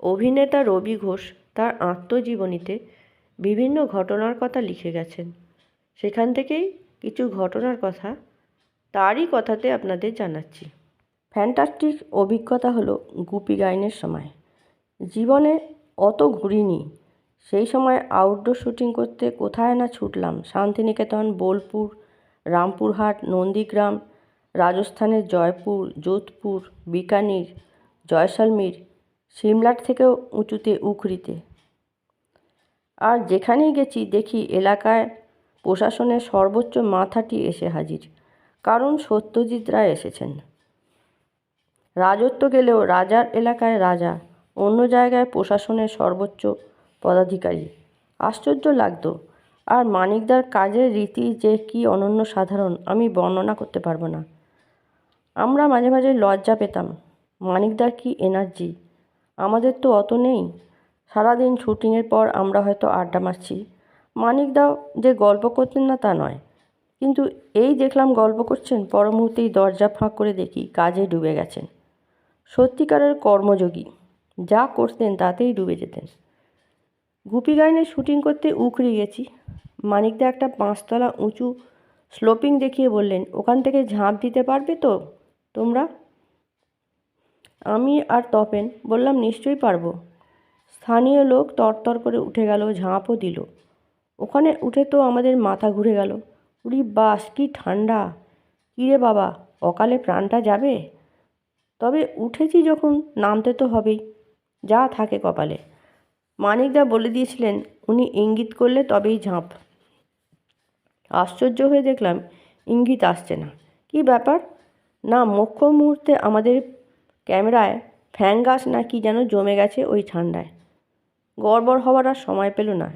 অভিনেতা রবি ঘোষ তার আত্মজীবনীতে বিভিন্ন ঘটনার কথা লিখে গেছেন। সেখান থেকেই কিছু ঘটনার কথা তারই কথাতে আপনাদের জানাচ্ছি। ফ্যান্টাস্টিক অভিজ্ঞতা হলো গুপি গাইনের সময়। জীবনে অত ঘুরিনি। সেই সময় আউটডোর শুটিং করতে কোথায় না ছুটলাম। শান্তিনিকেতন, বোলপুর, রামপুরহাট, নন্দীগ্রাম, রাজস্থানের জয়পুর, যোধপুর, বিকানির, জয়সলমীর সিমলার থেকেও উঁচুতে উখরিতে আর যেখানেই গেছি, দেখি এলাকায় প্রশাসনের সর্বোচ্চ মাথাটি এসে হাজির। কারণ সত্যজিৎ রায় এসেছেন। রাজত্ব গেলেও রাজার এলাকায় রাজা, অন্য জায়গায় প্রশাসনের সর্বোচ্চ পদাধিকারী। আশ্চর্য লাগতো, আর মানিকদার কাজের রীতি যে কী অনন্য সাধারণ, আমি বর্ণনা করতে পারব না। আমরা মাঝে মাঝে লজ্জা পেতাম, মানিকদার কী এনার্জি আমাদের তো অত নেই। সারাদিন শুটিংয়ের পর আমরা হয়তো আড্ডা মারছি। মানিকদাও যে গল্প করতেন না তা নয়। কিন্তু এই দেখলাম গল্প করছেন, পর মুহূর্তেই দরজা ফাঁক করে দেখি কাজে ডুবে গেছেন। সত্যিকারের কর্মযোগী, যা করতেন তাতেই ডুবে যেতেন। গুপি গাইনের শুটিং করতে উখড়ে গেছি। মানিকদা একটা পাঁচতলা উঁচু স্লোপিং দেখিয়ে বললেন, ওখান থেকে ঝাঁপ দিতে পারবে তো তোমরা? আমি আর তপেন বললাম, নিশ্চয়ই পারব। স্থানীয় লোক তরতর করে উঠে গেল, ঝাঁপও দিল। ওখানে উঠে তো আমাদের মাথা ঘুরে গেল। উড়ি বাস, কি ঠান্ডা! কিরে বাবা, অকালে প্রাণটা যাবে? তবে উঠেছি যখন, নামতে তো হবেই, যা থাকে কপালে। মানিকদা বলে দিয়েছিলেন, উনি ইঙ্গিত করলে তবেই ঝাঁপ। আশ্চর্য হয়ে দেখলাম, ইঙ্গিত আসছে না। কি ব্যাপার? না, মুখ্য মুহূর্তে আমাদের ক্যামেরায় ফ্যাঙ্গাস না কি যেন জমে গেছে ওই ঠান্ডায়। গড়বড় হওয়ার আর সময় পেল না।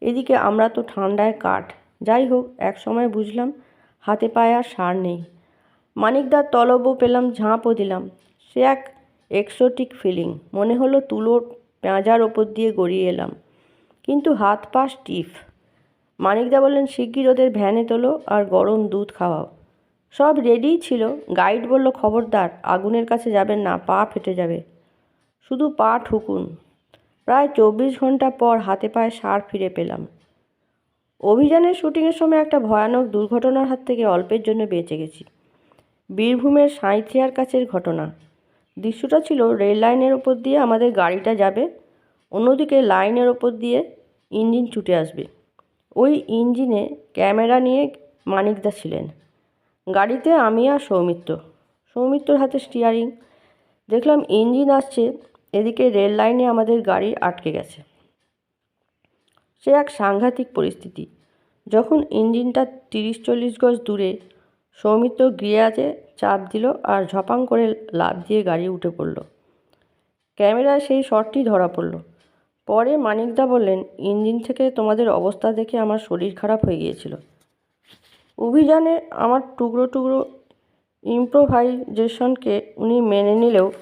এদিকে আমরা তো ঠান্ডায় কাঠ। যাই হোক, এক সময় বুঝলাম হাতে পায়ে আর সার নেই। মানিকদার তলবও পেলাম, ঝাঁপও দিলাম। সে এক এক্সোটিক ফিলিং মনে হলো তুলোর পেঁজার ওপর দিয়ে গড়িয়ে এলাম। কিন্তু হাত পা স্টিফ মানিকদা বললেন, শিগগির ওদের ভ্যানে তোলো আর গরম দুধ খাওয়াও। সব রেডিই ছিল। গাইড বলল, খবরদার, আগুনের কাছে যাবেন না, পা ফেটে যাবে। শুধু পা ঠুকুন। প্রায় চব্বিশ ঘণ্টা পর হাতে পায়ে সার ফিরে পেলাম। অভিযানের শুটিংয়ের সময় একটা ভয়ানক দুর্ঘটনার হাত থেকে অল্পের জন্য বেঁচে গেছি। বীরভূমের সাঁইথিয়ার কাছের ঘটনা। দৃশ্যটা ছিল রেল লাইনের ওপর দিয়ে আমাদের গাড়িটা যাবে, অন্যদিকে লাইনের ওপর দিয়ে ইঞ্জিন ছুটে আসবে। ওই ইঞ্জিনে ক্যামেরা নিয়ে মানিকদা ছিলেন। গাড়িতে আমি আর সৌমিত্র। সৌমিত্রর হাতে স্টিয়ারিং দেখলাম ইঞ্জিন আসছে, এদিকে রেল লাইনে আমাদের গাড়ি আটকে গেছে। সে এক সাংঘাতিক পরিস্থিতি। যখন ইঞ্জিনটা তিরিশ চল্লিশ গজ দূরে, সৌমিত্র গিয়াজে চাপ দিল আর ঝপাং করে লাফ দিয়ে গাড়ি উঠে পড়ল। ক্যামেরায় সেই শটটি ধরা পড়ল। পরে মানিকদা বললেন ইঞ্জিন থেকে তোমাদের অবস্থা দেখে আমার শরীর খারাপ হয়ে গিয়েছিল। অভিযানে আমার টুকরো টুকরো ইম্প্রোভাইজেশনকে উনি মেনে নিলেও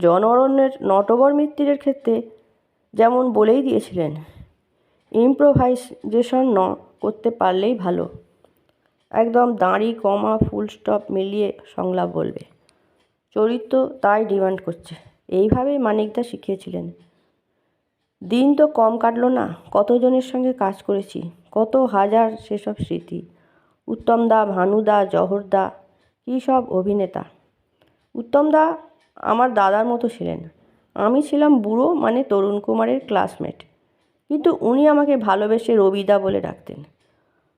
জনঅরণ্যের নটবর মিত্তিরের ক্ষেত্রে যেমন বলেই দিয়েছিলেন ইম্প্রোভাইজেশন ন করতে পারলেই ভালো। একদম দাঁড়ি, কমা ফুল স্টপ মিলিয়ে সংলাপ বলবে। চরিত্র তাই ডিমান্ড করছে। এইভাবেই মানিকদা শিখিয়েছিলেন। দিন তো কম কাটলো না, কতজনের সঙ্গে কাজ করেছি? কত হাজার সেসব স্মৃতি। উত্তমদা, ভানুদা, জহরদা, কী সব অভিনেতা। উত্তমদা আমার দাদার মতো ছিলেন। আমি ছিলাম বুড়ো মানে তরুণ কুমারের ক্লাসমেট। কিন্তু উনি আমাকে ভালোবেসে রবিদা বলে ডাকতেন।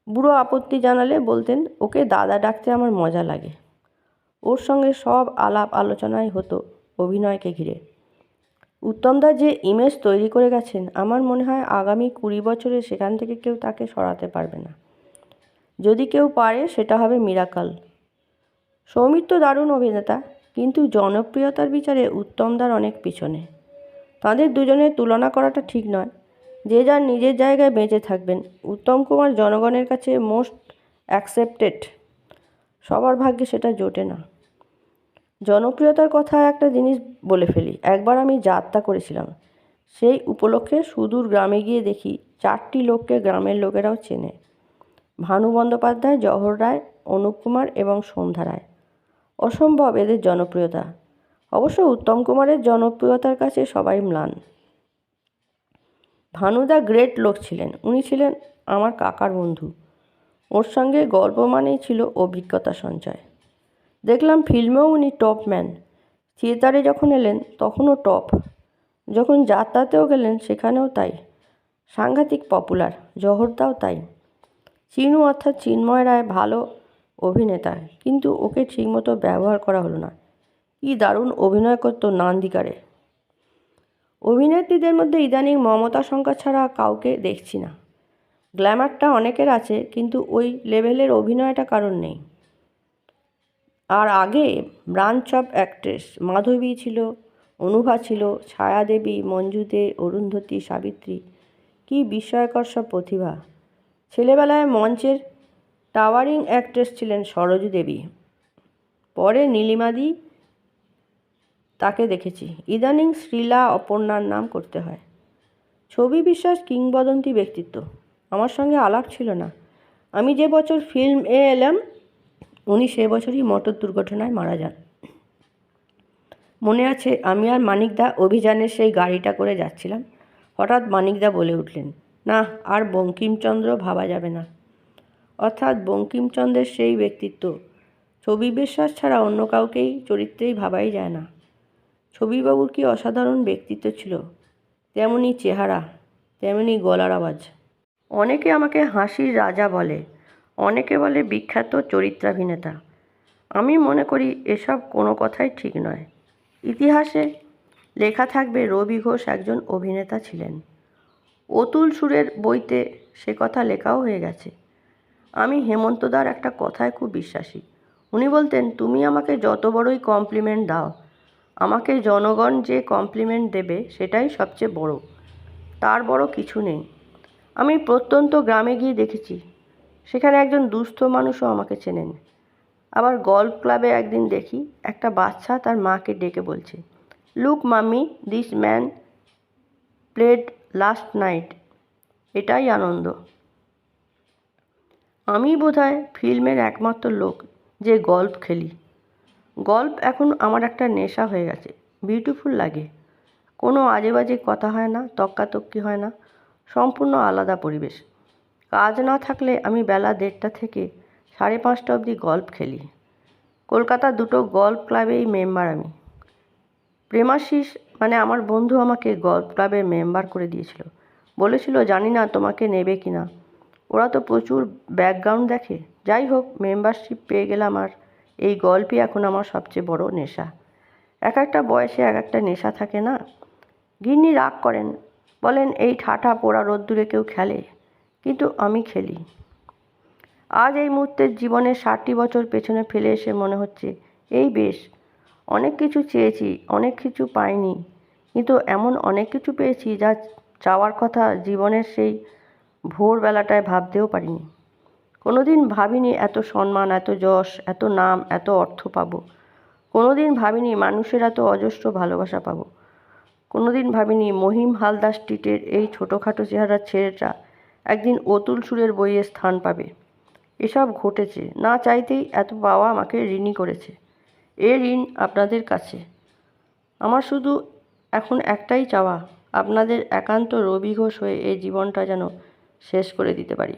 বুড়ো আপত্তি জানালে বলতেন, ওকে দাদা ডাকতে আমার মজা লাগে। ওর সঙ্গে সব আলাপ আলোচনাই হতো অভিনয়কে ঘিরে। উত্তমদা যে ইমেজ তৈরি করে গেছেন, আমার মনে হয় আগামী কুড়ি বছরে সেখান থেকে কেউ তাকে সরাতে পারবে না। যদি কেউ পারে, সেটা হবে মিরাকাল। সৌমিত্র দারুণ অভিনেতা, কিন্তু জনপ্রিয়তার বিচারে উত্তমদার অনেক পিছনে। তাদের দুজনের তুলনা করাটা ঠিক নয়। যে যার নিজের জায়গায় বেঁচে থাকবেন, উত্তম কুমার জনগণের কাছে মোস্ট অ্যাকসেপ্টেড সবার ভাগ্যে সেটা জোটে না। জনপ্রিয়তার কথা একটা জিনিস বলে ফেলি। একবার আমি যাত্রা করেছিলাম, সেই উপলক্ষে সুদূর গ্রামে গিয়ে দেখি চারটি লোককে গ্রামের লোকেরাও চেনে। ভানু বন্দ্যোপাধ্যায় জহর রায়, অনুপ কুমার এবং সন্ধ্যা রায়। অসম্ভব এদের জনপ্রিয়তা। অবশ্য উত্তম কুমারের জনপ্রিয়তার কাছে সবাই ম্লান। ভানুদা গ্রেট লোক ছিলেন। উনি ছিলেন আমার কাকার বন্ধু। ওর সঙ্গে গল্প মানেই ছিল অভিজ্ঞতা সঞ্চয়। দেখলাম ফিল্মেও উনি টপ ম্যান। থিয়েটারে যখন এলেন, তখনও টপ। যখন যাত্রাতেও গেলেন, সেখানেও তাই। সাংঘাতিক পপুলার, জহরদাও তাই। চিনু অর্থাৎ চিন্ময় রায় ভালো অভিনেতা, কিন্তু ওকে ঠিকমতো ব্যবহার করা হলো না। কি দারুণ অভিনয় করতো নান্দিকারে অভিনেত্রীদের মধ্যে ইদানিং মমতা শঙ্কর ছাড়া কাউকে দেখছি না। গ্ল্যামারটা অনেকের আছে, কিন্তু ওই লেভেলের অভিনয়টা কারণ নেই। আর আগে ব্রাঞ্চ অফ অ্যাক্ট্রেস মাধবী ছিল, অনুভা ছিল, ছায়াদেবী মঞ্জু দে অরুন্ধতী, সাবিত্রী। কি বিস্ময়কর সব প্রতিভা। ছেলেবেলায় মঞ্চের টাওয়ারিং অ্যাক্ট্রেস ছিলেন সরোজু দেবী। পরে নীলিমাদি তাকে দেখেছি। ইদানিং শ্রীলা অপর্ণার নাম করতে হয়। ছবি বিশ্বাস কিংবদন্তি ব্যক্তিত্ব। আমার সঙ্গে আলাপ ছিল না। আমি যে বছর ফিল্ম এ এলাম উনি সে বছরই মোটর দুর্ঘটনায় মারা যান। মনে আছে, আমি আর মানিকদা অভিযানের সেই গাড়িটা করে যাচ্ছিলাম। হঠাৎ মানিকদা বলে উঠলেন, না, আর বঙ্কিমচন্দ্র ভাবা যাবে না। অর্থাৎ বঙ্কিমচন্দ্রের সেই ব্যক্তিত্ব ছবি বিশ্বাস ছাড়া অন্য কাউকেই চরিত্রেই ভাবাই যায় না। ছবিবাবুর কি অসাধারণ ব্যক্তিত্ব ছিল? তেমনি চেহারা, তেমনি গলার আওয়াজ। অনেকে আমাকে হাসির রাজা বলে অনেকে বলে বিখ্যাত চরিত্রাভিনেতা। আমি মনে করি এসব কোনো কথাই ঠিক নয়। ইতিহাসে লেখা থাকবে রবি ঘোষ একজন অভিনেতা ছিলেন। অতুল সুরের বইতে সে কথা লেখাও হয়ে গেছে। আমি হেমন্তদার একটা কথায় খুব বিশ্বাসী। উনি বলতেন, তুমি আমাকে যত বড়ই কমপ্লিমেন্ট দাও, আমাকে জনগণ যে কমপ্লিমেন্ট দেবে সেটাই সবচেয়ে বড়। তার বড় কিছু নেই। আমি প্রত্যন্ত গ্রামে গিয়ে দেখেছি সেখানে একজন দুস্থ মানুষও আমাকে চেনেন। আবার গল্ফ ক্লাবে একদিন দেখি একটা বাচ্চা তার মাকে ডেকে বলছে, look mummy, this man played last night. এটাই আনন্দ। আমি বোধহয় ফিল্মের একমাত্র লোক যে গল্ফ খেলি। গল্প এখন আমার একটা নেশা হয়ে গেছে, বিউটিফুল লাগে। কোনো আজে বাজে কথা হয় না, তক্কাতক্কি হয় না, সম্পূর্ণ আলাদা পরিবেশ। কাজ না থাকলে আমি বেলা দেড়টা থেকে সাড়ে পাঁচটা অবধি গল্ফ খেলি। কলকাতার দুটো গল্ফ ক্লাবেই মেম্বার আমি। প্রেমাশিস মানে আমার বন্ধু আমাকে গল্ফ ক্লাবের মেম্বার করে দিয়েছিল। বলেছিল, জানি না তোমাকে নেবে কি না ওরা তো প্রচুর ব্যাকগ্রাউন্ড দেখে। যাই হোক মেম্বারশিপ পেয়ে গেলাম আর এই গল্পই এখন আমার সবচেয়ে বড় নেশা। এক একটা বয়সে এক একটা নেশা থাকে না। গিন্নি রাগ করেন। বলেন, এই ঠাঠা পোড়া রোদ্দুরে কেউ খেলে? কিন্তু আমি খেলি। আজ এই মুহূর্তের জীবনের ষাটটি বছর পেছনে ফেলে এসে মনে হচ্ছে, এই বেশ, অনেক কিছু চেয়েছি, অনেক কিছু পাইনি, কিন্তু এমন অনেক কিছু পেয়েছি যা চাওয়ার কথা জীবনের সেই ভোরবেলাটায় ভাবতেও পারিনি। কোনো দিন ভাবিনি এত সম্মান, এত যশ, এত নাম, এত অর্থ পাবো। কোনো দিন ভাবিনি মানুষের এত অজস্র ভালোবাসা পাবো। কোনো দিন ভাবিনি মহিম হালদার স্ট্রিটের এই ছোটোখাটো চেহারার ছেলেটা একদিন অতুল সুরের বইয়ে স্থান পাবে। এসব ঘটেছে। না চাইতেই এত বাবা আমাকে ঋণী করেছে। এ ঋণ আপনাদের কাছে। আমার শুধু এখন একটাই চাওয়া, আপনাদের একান্ত রবি ঘোষ হয়ে এই জীবনটা যেন শেষ করে দিতে পারি।